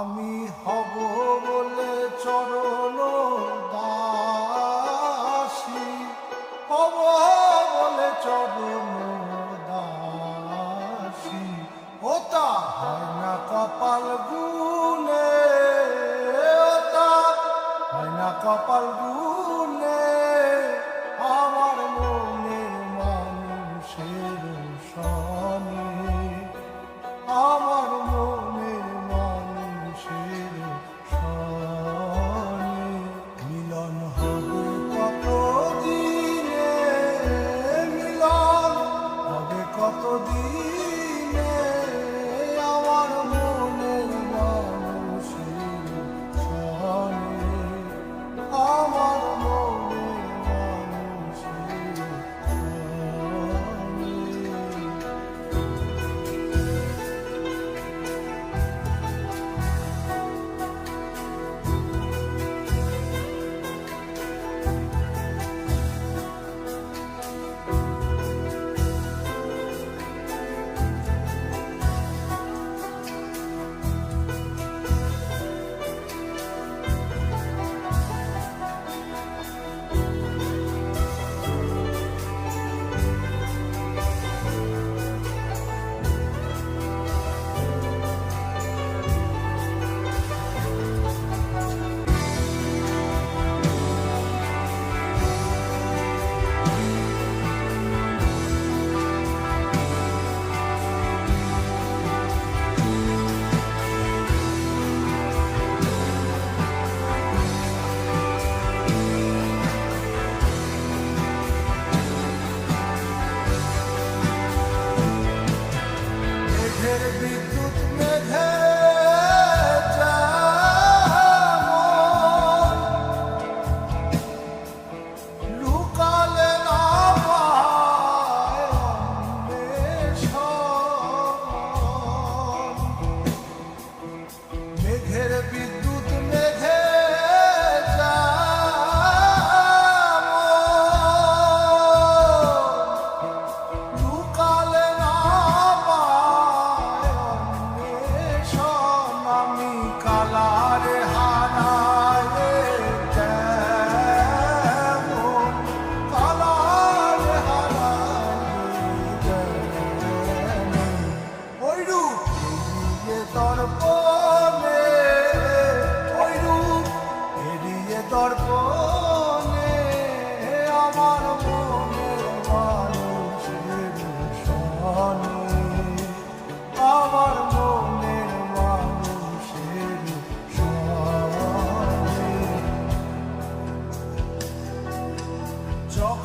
আমি হব বলে চরণ দাসি। হব বলে চরণ দাসি। ও তা হয় না কপাল গুনে ও তা হয় না কপাল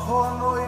Oh, Ahonoi.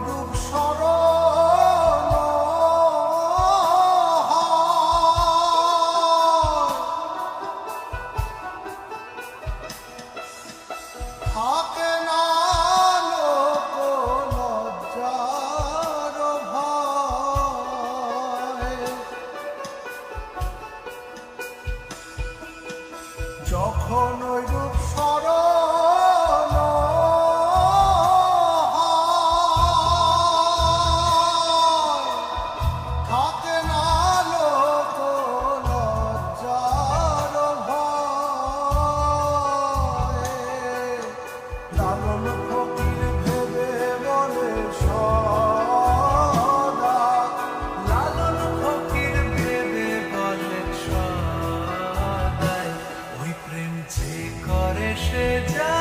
是假